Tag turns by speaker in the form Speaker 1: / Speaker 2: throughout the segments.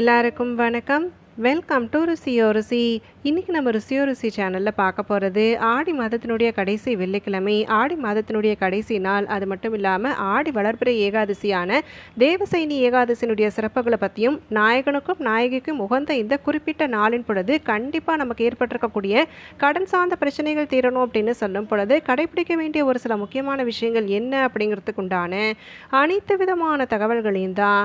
Speaker 1: எல்லாருக்கும் வணக்கம். Welcome to ருசியோ ருசி. இன்றைக்கி நம்ம ருசியோ ருசி சேனலில் பார்க்க போகிறது ஆடி மாதத்தினுடைய கடைசி வெள்ளிக்கிழமை. ஆடி மாதத்தினுடைய கடைசி நாள். அது மட்டும் இல்லாமல் ஆடி வளர்பிறை ஏகாதசியான தேவசைனி ஏகாதசியினுடைய சிறப்புகளை பற்றியும் நாயகனுக்கும் நாயகிக்கும் உகந்த இந்த குறிப்பிட்ட நாளின் பொழுது கண்டிப்பாக நமக்கு ஏற்பட்டிருக்கக்கூடிய கடன் சார்ந்த பிரச்சனைகள் தீரணும் அப்படின்னு சொல்லும் பொழுது கடைபிடிக்க வேண்டிய ஒரு சில முக்கியமான விஷயங்கள் என்ன அப்படிங்கிறதுக்கு உண்டான அனைத்து விதமான தகவல்களையும் தான்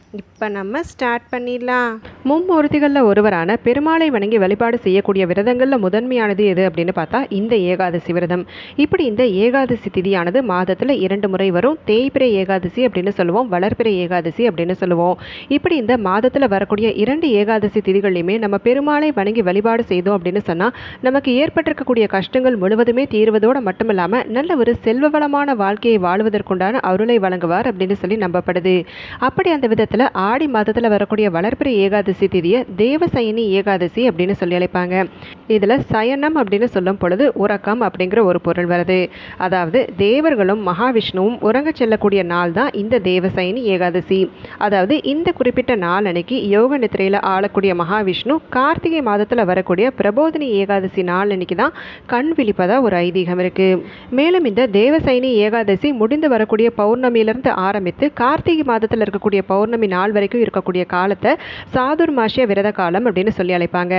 Speaker 1: இப்போ நம்ம ஸ்டார்ட் பண்ணிடலாம். மும்மூர்த்திகளில் ஒருவரான பெருமாளை வணங்கி வழிபாடு செய்யக்கூடிய விரதங்களில் முதன்மையானது எது அப்படின்னு பார்த்தா இந்த ஏகாதசி விரதம். இப்படி இந்த ஏகாதசி திதியானது மாதத்தில் இரண்டு முறை வரும். தேய்பிரை ஏகாதசி அப்படின்னு சொல்லுவோம். வளர்பிறை ஏகாதசி அப்படின்னு சொல்லுவோம். இப்படி இந்த மாதத்தில் வரக்கூடிய இரண்டு ஏகாதசி திதிகள்லையுமே நம்ம பெருமாளை வணங்கி வழிபாடு செய்தோம் அப்படின்னு சொன்னால் நமக்கு ஏற்பட்டிருக்கக்கூடிய கஷ்டங்கள் முழுவதுமே தீர்வதோடு மட்டுமில்லாமல் நல்ல ஒரு செல்வ வளமான வாழ்க்கையை வாழ்வதற்குண்டான அருளை வழங்குவார் அப்படின்னு சொல்லி நம்பப்படுது. அப்படி அந்த விதத்தில் ஆடி மாதத்தில் வரக்கூடிய வளர்பிறை ஏகாதசி திதியை தேவசயனி ஏகாதசி அப்படின்னு சொல்லி அழைப்பாங்க. இதில் சயனம் அப்படின்னு சொல்லும் பொழுது உறக்கம் அப்படிங்கிற ஒரு பொருள் வருது. அதாவது தேவர்களும் மகாவிஷ்ணுவும் உறங்க செல்லக்கூடிய நாள் தான் இந்த தேவசயனி ஏகாதசி. அதாவது இந்த குறிப்பிட்ட நாள் அன்னைக்கு யோக நித்திரையில் ஆளக்கூடிய மகாவிஷ்ணு கார்த்திகை மாதத்தில் வரக்கூடிய பிரபோதினி ஏகாதசி நாள் அன்னைக்கு தான் கண் விழிப்பதாக ஒரு ஐதீகம் இருக்குது மேலும் இந்த தேவசைனி ஏகாதசி முடிந்து வரக்கூடிய பௌர்ணமியிலிருந்து ஆரம்பித்து கார்த்திகை மாதத்தில் இருக்கக்கூடிய பௌர்ணமி நாள் வரைக்கும் இருக்கக்கூடிய காலத்தை சாதுர்மாசிய விரத காலம் அப்படின்னு சொல்லி அழைப்பாங்க.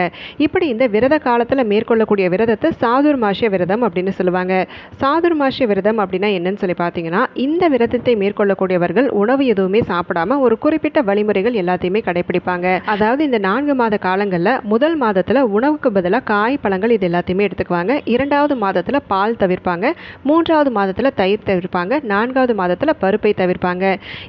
Speaker 1: இப்படி இந்த விரத காலத்தில் மேற்கொள்ளக்கூடிய விரதத்தை சாதுர்மாசிய விரதம் அப்படின்னு சொல்லுவாங்க. சாதுர்மாசிய விரதம் அப்படின்னா என்னன்னு சொல்லி பார்த்தீங்கன்னா இந்த விரதத்தை மேற்கொள்ளக்கூடியவர்கள் உணவு எதுவுமே சாப்பிடாம ஒரு குறிப்பிட்ட வழிமுறைகள் எல்லாத்தையுமே கடைபிடிப்பாங்க. அதாவது இந்த நான்கு மாத காலங்களில் முதல் மாதத்தில் உணவுக்கு பதிலாக காய் பழங்கள் இது எல்லாத்தையுமே எடுத்துக்குவாங்க. இரண்டாவது மாதத்தில் பால் தவிர்ப்பாங்க. மூன்றாவது மாதத்தில் தயிர் தவிர்ப்பாங்க. நான்காவது மாதத்தில் பருப்பை தவிர்ப்பாங்க.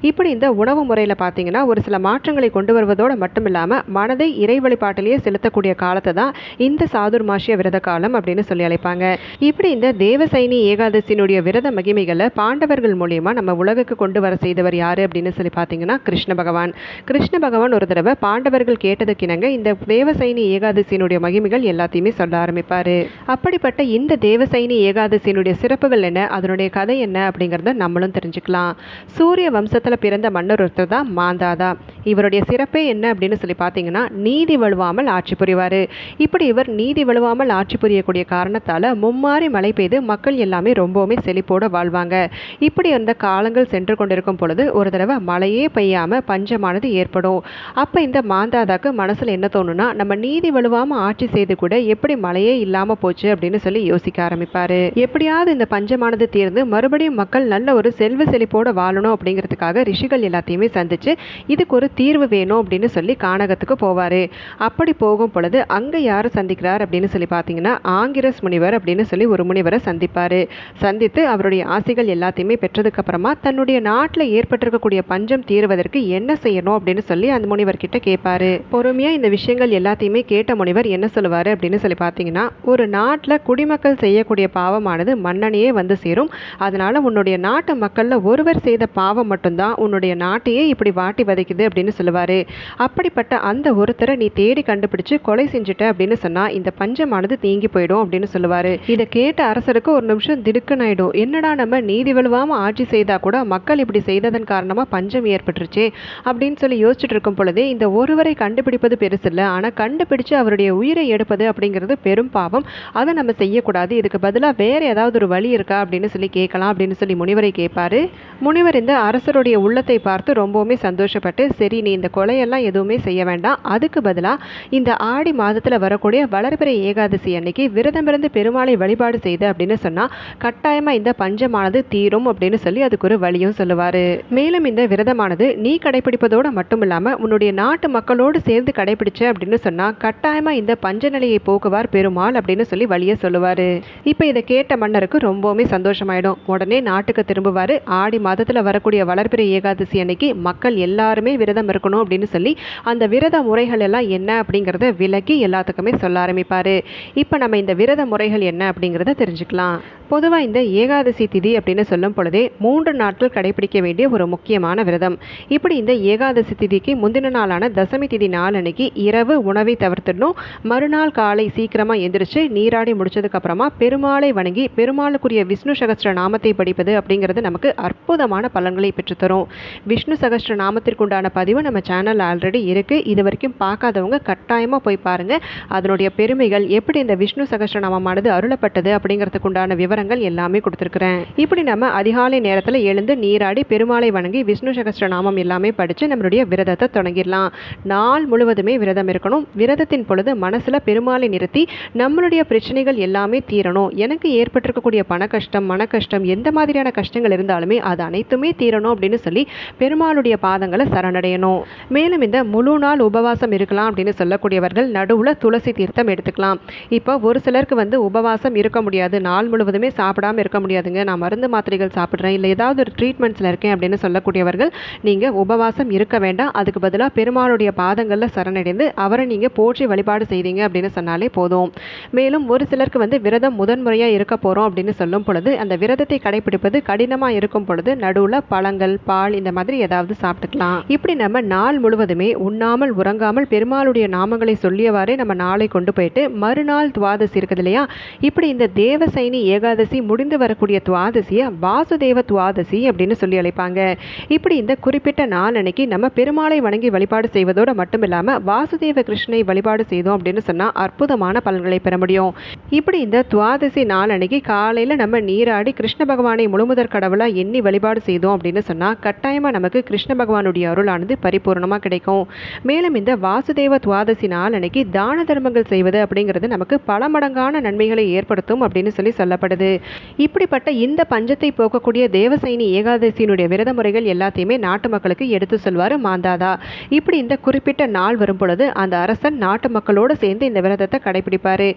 Speaker 1: இப்படி இந்த உணவு முறையில் பார்த்தீங்கன்னா பார்த்தீங்கன்னா ஒரு சில மாற்றங்களை கொண்டு வருவதோடு மட்டும் இல்லாமல் மனதை இறை வழிபாட்டிலேயே செலுத்தக்கூடிய காலத்தை தான் இந்த சாதுர்மாசிய விரத காலம் அப்படின்னு சொல்லி அழைப்பாங்க. இப்படி இந்த தேவசைனி ஏகாதசியினுடைய விரத மகிமைகளை பாண்டவர்கள் மூலியமாக நம்ம உலகுக்கு கொண்டு வர செய்தவர் யார் அப்படின்னு சொல்லி பார்த்தீங்கன்னா கிருஷ்ண பகவான். கிருஷ்ண பகவான் ஒரு தடவை பாண்டவர்கள் கேட்டதுக்கிணங்க இந்த தேவசைனி ஏகாதசியினுடைய மகிமைகள் எல்லாத்தையுமே சொல்ல ஆரம்பிப்பார். அப்படிப்பட்ட இந்த தேவசைனி ஏகாதசியினுடைய சிறப்புகள் என்ன? அதனுடைய கதை என்ன? அப்படிங்கிறத நம்மளும் தெரிஞ்சுக்கலாம். சூரிய வம்சத்தில் பிறந்த மன்னர் ஒருத்தர் தான் மாந்த மாந்தாதா இவருடைய சிறப்பே என்ன அப்படின்னு சொல்லி பார்த்தீங்கன்னா நீதி வழுவாமல் ஆட்சி புரிவார். இப்படி இவர் நீதி வழுவாமல் ஆட்சி புரியக்கூடிய காரணத்தால் மும்மாறி மழை பெய்து மக்கள் எல்லாமே ரொம்பவுமே செழிப்போடு வாழ்வாங்க. இப்படி அந்த காலங்கள் சென்று கொண்டிருக்கும் பொழுது ஒரு தடவை மழையே பெய்யாமல் பஞ்சமானது ஏற்படும். அப்போ இந்த மாந்தாதாக்கு மனசில் என்ன தோணுன்னா நம்ம நீதி வலுவாமல் ஆட்சி செய்து கூட எப்படி மழையே இல்லாமல் போச்சு அப்படின்னு சொல்லி யோசிக்க ஆரம்பிப்பார். எப்படியாவது இந்த பஞ்சமானது தீர்ந்து மறுபடியும் மக்கள் நல்ல ஒரு செல்வ செழிப்போடு வாழணும் அப்படிங்கிறதுக்காக ரிஷிகள் எல்லாத்தையுமே சந்திச்சு இதுக்கு ஒரு தீர்வு வேணும் அப்படின்னு சொல்லி கானகத்துக்கு போவார். அப்படி போகும் பொழுது அங்கே யாரை சந்திக்கிறார் அப்படின்னு சொல்லி பார்த்தீங்கன்னா ஆங்கிரஸ் முனிவர் அப்படின்னு சொல்லி ஒரு முனிவரை சந்திப்பார். சந்தித்து அவருடைய ஆசைகள் எல்லாத்தையுமே பெற்றதுக்கு அப்புறமா தன்னுடைய நாட்டில் ஏற்பட்டிருக்கக்கூடிய பஞ்சம் தீர்வதற்கு என்ன செய்யணும் அப்படின்னு சொல்லி அந்த முனிவர் கிட்ட கேட்பாரு பொறுமையாக இந்த விஷயங்கள் எல்லாத்தையுமே கேட்ட முனிவர் என்ன சொல்லுவார் அப்படின்னு சொல்லி பார்த்தீங்கன்னா ஒரு நாட்டில் குடிமக்கள் செய்யக்கூடிய பாவமானது மன்னனையே வந்து சேரும். அதனால உன்னுடைய நாட்டு மக்களில் ஒருவர் செய்த பாவம் மட்டும்தான் உன்னுடைய நாட்டையே இப்படி வாட்டி வதைக்குது அப்படின்னு சொல்லுவார். அப்படிப்பட்ட அந்த ஒருத்தரை நீ தேடி கண்டுபிடிச்சு கொலை செஞ்சுட்ட அப்படின்னு சொன்னால் இந்த பஞ்சமானது தேங்கி போயிடும் அப்படின்னு சொல்லுவார். இதை கேட்ட அரசருக்கு ஒரு நிமிஷம் திடுக்குன்னு ஆயிடும். என்னடா நம்ம நீதி வலுவாமல் ஆட்சி செய்தா கூட மக்கள் இப்படி செய்ததன் காரணமாக பஞ்சம் ஏற்பட்டுருச்சே அப்படின்னு சொல்லி யோசிச்சுட்டு இருக்கும் பொழுதே இந்த ஒருவரை கண்டுபிடிப்பது பெருசு இல்லை. ஆனால் கண்டுபிடிச்சு அவருடைய உயிரை எடுப்பது அப்படிங்கிறது பெரும் பாவம். அதை நம்ம செய்யக்கூடாது. இதுக்கு பதிலாக வேற ஏதாவது ஒரு வழி இருக்கா அப்படின்னு சொல்லி கேட்கலாம் அப்படின்னு சொல்லி முனிவரை கேட்பாரு. முனிவர் இந்த அரசருடைய உள்ளத்தை பார்த்து ரொம்பவுமே சந்தோஷப்பட்டு சரி நீ இந்த கொலையெல்லாம் எதுவுமே செய்ய வேண்டாம். அதுக்கு பதிலாக இந்த ஆடி மாதத்தில் வரக்கூடிய வளர்பிறை ஏகாதசி அன்னைக்கு விரதமிருந்து பெருமாளை வழிபாடு செய்து அப்படின்னு சொன்னால் கட்டாயமாக இந்த பஞ்சமானது தீரும் அப்படின்னு சொல்லி அதுக்கு ஒரு வழியும் சொல்லுவார். மேலும் இந்த விரதமானது நீ கடைபிடிப்பதோடு மட்டும் இல்லாமல் உன்னுடைய நாட்டு மக்களோடு சேர்ந்து கடைபிடிச்ச அப்படின்னு சொன்னால் கட்டாயமாக இந்த பஞ்ச நிலையை போக்குவார் பெருமாள் அப்படின்னு சொல்லி வழியை சொல்லுவார். இப்போ இதை கேட்ட மன்னருக்கு ரொம்பவுமே சந்தோஷமாயிடும். உடனே நாட்டுக்கு திரும்புவார் ஆடி மாதத்தில் வரக்கூடிய வளர்பிறை ஏகாதசி அன்னைக்கு மக்கள் எல்லாருமே விரதம் இருக்கணும் அப்படின்னு சொல்லி அந்த விரத முறைகள் எல்லாம் என்ன அப்படிங்கிறத விலக்கி எல்லாத்துக்குமே சொல்ல ஆரம்பிப்பார். இப்போ நம்ம இந்த விரத முறைகள் என்ன அப்படிங்கிறத தெரிஞ்சுக்கலாம். பொதுவாக இந்த ஏகாதசி திதி அப்படின்னு சொல்லும் பொழுதே மூன்று நாட்கள் கடைபிடிக்க வேண்டிய ஒரு முக்கியமான விரதம். இப்படி இந்த ஏகாதசி திதிக்கு முந்தின நாளான தசமி திதி நாள் அன்னைக்கு இரவு உணவை தவிர்த்துடணும். மறுநாள் காலை சீக்கிரமாக எந்திரிச்சு நீராடி முடிச்சதுக்கப்புறமா பெருமாளை வணங்கி பெருமாளுக்குரிய விஷ்ணு சகஸ்திர நாமத்தை படிப்பது அப்படிங்கிறது நமக்கு அற்புதமான பலன்களை பெற்றுத்தரும். விஷ்ணு சகஸ்ர நாமத்திற்குண்டான பதிவு நம்ம சேனல் ஆல்ரெடி இருக்குது இது வரைக்கும் பார்க்காதவங்க கட்டாயமாக போய் பாருங்கள் அதனுடைய பெருமைகள் எப்படி இந்த விஷ்ணு சகஸ்ர நாமமானது அருளப்பட்டது அப்படிங்கிறதுக்குண்டான விவரங்கள் எல்லாமே கொடுத்துருக்குறேன். இப்படி நம்ம அதிகாலை நேரத்தில் எழுந்து நீராடி பெருமாளை வணங்கி விஷ்ணு சகஸ்ர நாமம் எல்லாமே படித்து நம்மளுடைய விரதத்தை தொடங்கிடலாம். நாள் முழுவதுமே விரதம் இருக்கணும். விரதத்தின் பொழுது மனசில் பெருமாளை நிறுத்தி நம்மளுடைய பிரச்சனைகள் எல்லாமே தீரணும். எனக்கு ஏற்பட்டிருக்கக்கூடிய பண கஷ்டம் மன கஷ்டம் எந்த மாதிரியான கஷ்டங்கள் இருந்தாலுமே அதை அனைத்துமே தீரணும் அப்படின்னு சொல்லி பெருமாளுடைய பாதங்களை சரணடையணும். மேலும் இந்த முழு நாள் உபவாசம் இருக்கலாம் அப்படின்னு சொல்லக்கூடியவர்கள் நடுவில் துளசி தீர்த்தம் எடுத்துக்கலாம். இப்போ ஒரு சிலருக்கு வந்து உபவாசம் இருக்க முடியாது. நாள் முழுவதுமே சாப்பிடாம இருக்க முடியாதுங்க. நான் மருந்து மாத்திரைகள் சாப்பிட்றேன். இல்லை ஏதாவது ஒரு ட்ரீட்மெண்ட்ஸில் இருக்கேன் அப்படின்னு சொல்லக்கூடியவர்கள் நீங்கள் உபவாசம் இருக்க வேண்டாம். அதுக்கு பதிலாக பெருமாளுடைய பாதங்களில் சரணடைந்து அவரை நீங்கள் போற்றி வழிபாடு செய்தீங்க அப்படின்னு சொன்னாலே போதும். மேலும் ஒரு சிலருக்கு வந்து விரதம் முதன்முறையாக இருக்க போகிறோம் அப்படின்னு சொல்லும் பொழுது அந்த விரதத்தை கடைபிடிப்பது கடினமாக இருக்கும் பொழுது நடுவில் பழங்கள் பால் இந்த மாதிரி ஏதாவது சாப்பிட்டுக்கலாம். இப்படி நம்ம நாள் முழுவதுமே உண்ணாமல் உறங்காமல் பெருமாளுடைய நாமங்களை சொல்லியவாறே நம்ம நாளை கொண்டு போயிட்டு மறுநாள் துவாதசி இருக்குது இல்லையா? இப்படி இந்த தேவசைனி ஏகாதசி முடிந்து வரக்கூடிய துவாதசியை வாசுதேவ துவாதசி அப்படின்னு சொல்லி அழைப்பாங்க. இப்படி இந்த குறிப்பிட்ட நாள் அன்னைக்கு நம்ம பெருமாளை வணங்கி வழிபாடு செய்வதோடு மட்டும் இல்லாமல் வாசுதேவ கிருஷ்ணனை வழிபாடு செய்தோம் அப்படின்னு சொன்னால் அற்புதமான பலன்களை பெற முடியும். இப்படி இந்த துவாதசி நாள் அன்னைக்கு காலையில் நம்ம நீராடி கிருஷ்ண பகவானை முழுமுதற் கடவுளாக எண்ணி வழிபாடு செய்தோம் அப்படின்னு சொன்னால் கட்டாயமாக நமக்கு கிருஷ்ண பகவானுடைய அருளானது பரிபூர்ணமாக கிடைக்கும். மேலும் இந்த வாசுதேவ துவாதசி நாள் அன்னைக்கு தான தர்மங்கள் செய்வது அப்படிங்கிறது நமக்கு பல மடங்கான நன்மைகளை ஏற்படுத்தும் அப்படின்னு சொல்லி சொல்லப்படுது. இப்படிப்பட்ட இந்த பஞ்சத்தை போக்கக்கூடிய தேவசைனி ஏகாதசியினுடைய விரத முறைகள் எல்லாத்தையுமே நாட்டு மக்களுக்கு எடுத்து சொல்வார் மாந்தாதா. இப்படி இந்த குறிப்பிட்ட நாள் வரும் பொழுது அந்த அரசன் நாட்டு மக்களோடு சேர்ந்து இந்த விரதத்தை கடைபிடிப்பார்.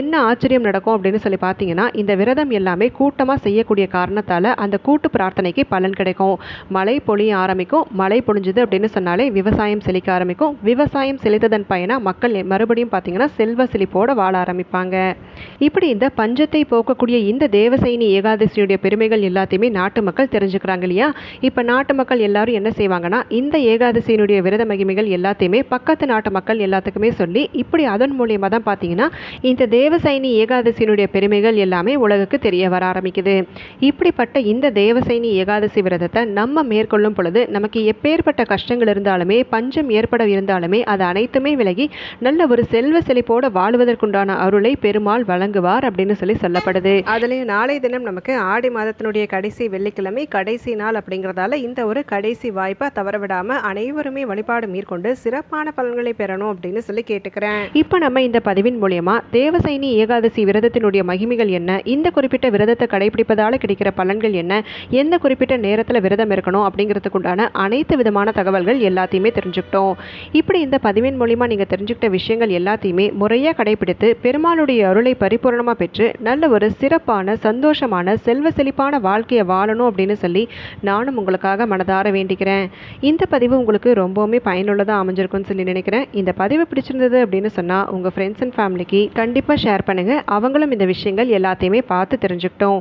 Speaker 1: என்ன ஆச்சரியம் நடக்கும் அப்படின்னு சொல்லி பார்த்தீங்கன்னா இந்த விரதம் எல்லாமே கூட்டமாக செய்யக்கூடிய காரணத்தால் அந்த கூட்டு பிரார்த்தனைக்கு பலன் கிடைக்கும். மழை பொழிய ஆரம்பிக்கும். மழை பொழிஞ்சுது அப்படின்னு சொன்னாலே விவசாயம் செழிக்க ஆரம்பிக்கும். விவசாயம் செழித்ததன் பயனாக மக்கள் மறுபடியும் பார்த்தீங்கன்னா செல்வ செழிப்போடு வாழ ஆரம்பிப்பாங்க. இப்படி இந்த பஞ்சத்தை போக்கக்கூடிய இந்த தேவசைனி ஏகாதசியுடைய பெருமைகள் எல்லாத்தையுமே நாட்டு மக்கள் தெரிஞ்சுக்கிறாங்க இல்லையா? இப்போ நாட்டு மக்கள் எல்லாரும் என்ன செய்வாங்கன்னா இந்த ஏகாதசியினுடைய விரத மகிமைகள் எல்லாத்தையுமே பக்கத்து நாட்டு மக்கள் எல்லாத்துக்குமே சொல்லி இப்படி அதன் மூலியமாக தான் பார்த்தீங்கன்னா இந்த தேவசைனி ஏகாதசியினுடைய பெருமைகள் எல்லாமே உலகுக்கு தெரிய வர ஆரம்பிக்குது. இப்படிப்பட்ட இந்த தேவசைனி ஏகாதசி விரதத்தை நம்ம மேற்கொள்ளும் பொழுது நமக்கு எப்பேற்பட்ட கஷ்டங்கள் இருந்தாலுமே பஞ்சம் ஏற்பட இருந்தாலுமே அது அனைத்துமே விலகி நல்ல ஒரு செல்வ செழிப்போடு வாழ்வதற்குண்டான அருளை பெருமாள் வழங்குவார் அப்படின்னு சொல்லி சொல்லப்படுது. அதுலேயும் நாளை தினம் நமக்கு ஆடி மாதத்தினுடைய கடைசி வெள்ளிக்கிழமை கடைசி நாள் அப்படிங்கிறதால இந்த ஒரு கடைசி வாய்ப்பை தவறவிடாமல் அனைவருமே வழிபாடு மேற்கொண்டு சிறப்பான பலன்களை பெறணும் அப்படின்னு சொல்லி கேட்டுக்கிறேன். இப்போ நம்ம இந்த பதிவின் மூலியமா தேவசைனி ஏகாதசி விரதத்தினுடைய மகிமைகள் என்ன இந்த குறிப்பிட்ட விரதத்தை கடைபிடிப்பதால் கிடைக்கிற பலன்கள் என்ன எந்த குறிப்பிட்ட குறிப்பிட்ட நேரத்தில் விரதம் இருக்கணும் அப்படிங்கிறதுக்கு உண்டான அனைத்து விதமான தகவல்கள் எல்லாத்தையுமே தெரிஞ்சுக்கிட்டோம். இப்படி இந்த பதிவின் மூலிமா நீங்கள் தெரிஞ்சுக்கிட்ட விஷயங்கள் எல்லாத்தையுமே முறையாக கடைபிடித்து பெருமாளுடைய அருளை பரிபூர்ணமாக பெற்று நல்ல ஒரு சிறப்பான சந்தோஷமான செல்வ செழிப்பான வாழ்க்கையை வாழணும் அப்படின்னு சொல்லி நானும் உங்களுக்காக மனதார வேண்டிக்கிறேன். இந்த பதிவு உங்களுக்கு ரொம்பவுமே பயனுள்ளதாக அமைஞ்சிருக்கும்னு சொல்லி நினைக்கிறேன். இந்த பதிவு பிடிச்சிருந்தது அப்படின்னு சொன்னால் உங்கள் ஃப்ரெண்ட்ஸ் அண்ட் ஃபேமிலிக்கு கண்டிப்பாக ஷேர் பண்ணுங்கள் அவங்களும் இந்த விஷயங்கள் எல்லாத்தையுமே பார்த்து தெரிஞ்சுக்கிட்டோம்.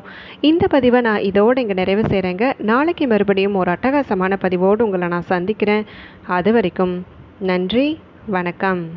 Speaker 1: இந்த பதிவை நான் இதோடு இங்கே நிறைவு செய்கிறேங்க நாளைக்கு மறுபடியும் ஒரு அட்டகாசமான பதிவோடு உங்களை நான் சந்திக்கிறேன். அது வரைக்கும் நன்றி வணக்கம்.